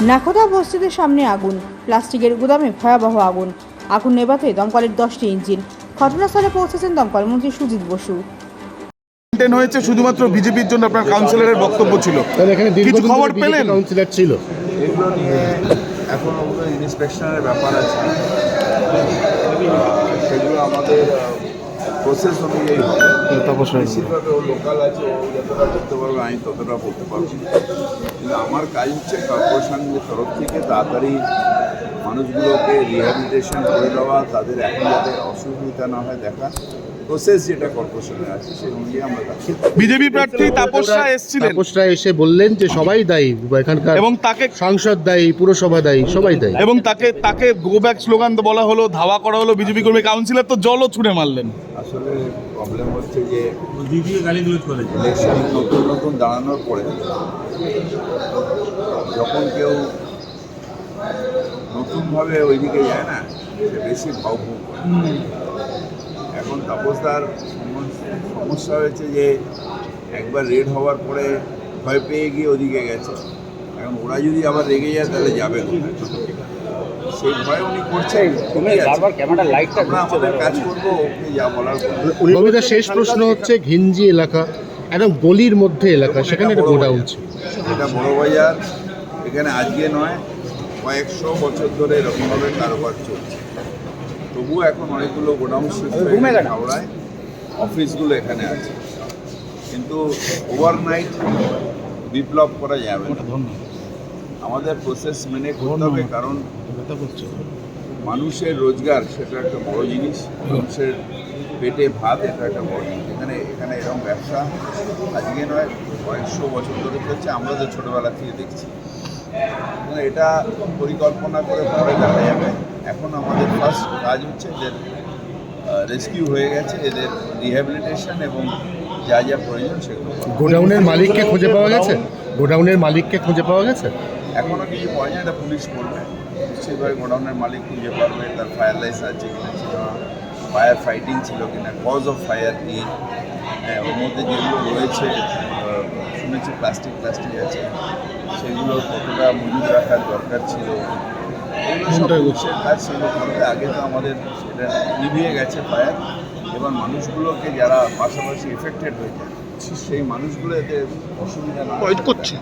নাখোদা মসজিদের সামনে আগুন প্লাস্টিকের গুদামে ভয়াবহ আগুন। আগুন নেভাতে দমকলের দশটি ইঞ্জিন। ঘটনাস্থলে পৌঁছেছেন দমকল মন্ত্রী সুজিত বসু। হয়েছে শুধুমাত্র বিজেপির জন্য আপনার কাউন্সিলরের বক্তব্য ছিল। এখানে কিছু খবর পেলেন? কাউন্সিলর ছিল। এগুলো নিয়ে এখন ইন্সপেকশনের ব্যাপার আছে। সেগুলো আমাদের প্রসেস অনুযায়ী হবে বেশিরভাগ ও লোকাল আছে ও যতটা করতে পারবে আমি ততটা করতে পারব কিন্তু আমার কাজ হচ্ছে কর্পোরেশনের তরফ থেকে তাড়াতাড়ি মানুষগুলোকে রিহ্যাবিলিটেশন করে দেওয়া তাদের এখন যাতে অসুবিধা না হয় দেখা। প্রসেস যেটা কর্পোরেশনের আছে সেই অনুযায়ী আমরা বিজেপি প্রার্থী তাপস রায় এসেছিলেন। তাপসরা এসে বললেন যে সবাই দায়ী এখানকার এবং তাকে সাংসদ দায়ী পুরসভা দায়ী সবাই দায়ী। এবং তাকে তাকে গো ব্যাক স্লোগান তো বলা হলো ধাওয়া করা হলো বিজেপি কর্মী কাউন্সিলর তো জলও ছুঁড়ে মারলেন। আসলে প্রবলেম হচ্ছে যে ইলেকশন নতুন নতুন দাঁড়ানোর পরে যখন কেউ নতুনভাবে ওইদিকে যায় না সে বেশি ভাবভুক এখন তাপসদার সমস্যা- সমস্যা হয়েছে যে একবার রেড হওয়ার পরে ভয় পেয়ে গিয়ে ওদিকে গেছে। এখন ওরা যদি আবার রেগে যায় তাহলে যাবে সেই ভয় উনি করছেন আমরা আমাদের কাজ করব ওকে যা বলার ববিতা শেষ প্রশ্ন হচ্ছে ঘিঞ্জি এলাকা একদম গলির মধ্যে এলাকা সেখানে একটা গোডাউন ছিল। এটা বড় বাজার এখানে আজকে নয় কয়েকশো বছর ধরে এরকমভাবে কারোবার চলছে। তবুও এখন অনেকগুলো গোডাউন শিফট হয়ে গেছে হাওড়ায়। অফিসগুলো এখানে আছে। কিন্তু ওভারনাইট বিপ্লব করা যাবে আমাদের প্রসেস মেনে করতে হবে কারণ মানুষের রোজগার সেটা একটা বড় জিনিস। মানুষের পেটে ভাত এটা একটা বড় জিনিস। এখানে এখানে এরকম ব্যবসা আজকে নয় কয়েকশো বছর ধরে হচ্ছে আমরা তো ছোটোবেলা থেকে দেখছি। এটা পরিকল্পনা করে পরে দেখা যাবে। এখন আমাদের ফার্স্ট কাজ হচ্ছে এদের রেস্কিউ হয়ে গেছে এদের রিহ্যাবিলিটেশন এবং যা যা প্রয়োজন সেগুলো গোডাউনের মালিককে খুঁজে পাওয়া গেছে? গোডাউনের মালিককে খুঁজে পাওয়া গেছে? এখনও কিছু পাওয়া যায় এটা পুলিশ করবে নিশ্চয়ইভাবে গোডাউনের মালিক খুঁজে পারবে তার ফায়ার লাইসেন্স আছে কিনা ছিল না ফায়ার ফাইটিং ছিল কিনা কজ অফ ফায়ার কি হ্যাঁ, ওর মধ্যে যেগুলো রয়েছে শুনেছি প্লাস্টিক প্লাস্টিক আছে। সেগুলো কতটা মজুদ রাখার দরকার ছিল সব পুলিশের কাজ সেগুলো আগে তো আমাদের সেটা নিভিয়ে গেছে ফায়ার এবার মানুষগুলোকে যারা পাশাপাশি এফেক্টেড হয়েছে সেই মানুষগুলো এতে অসুবিধা না করছে।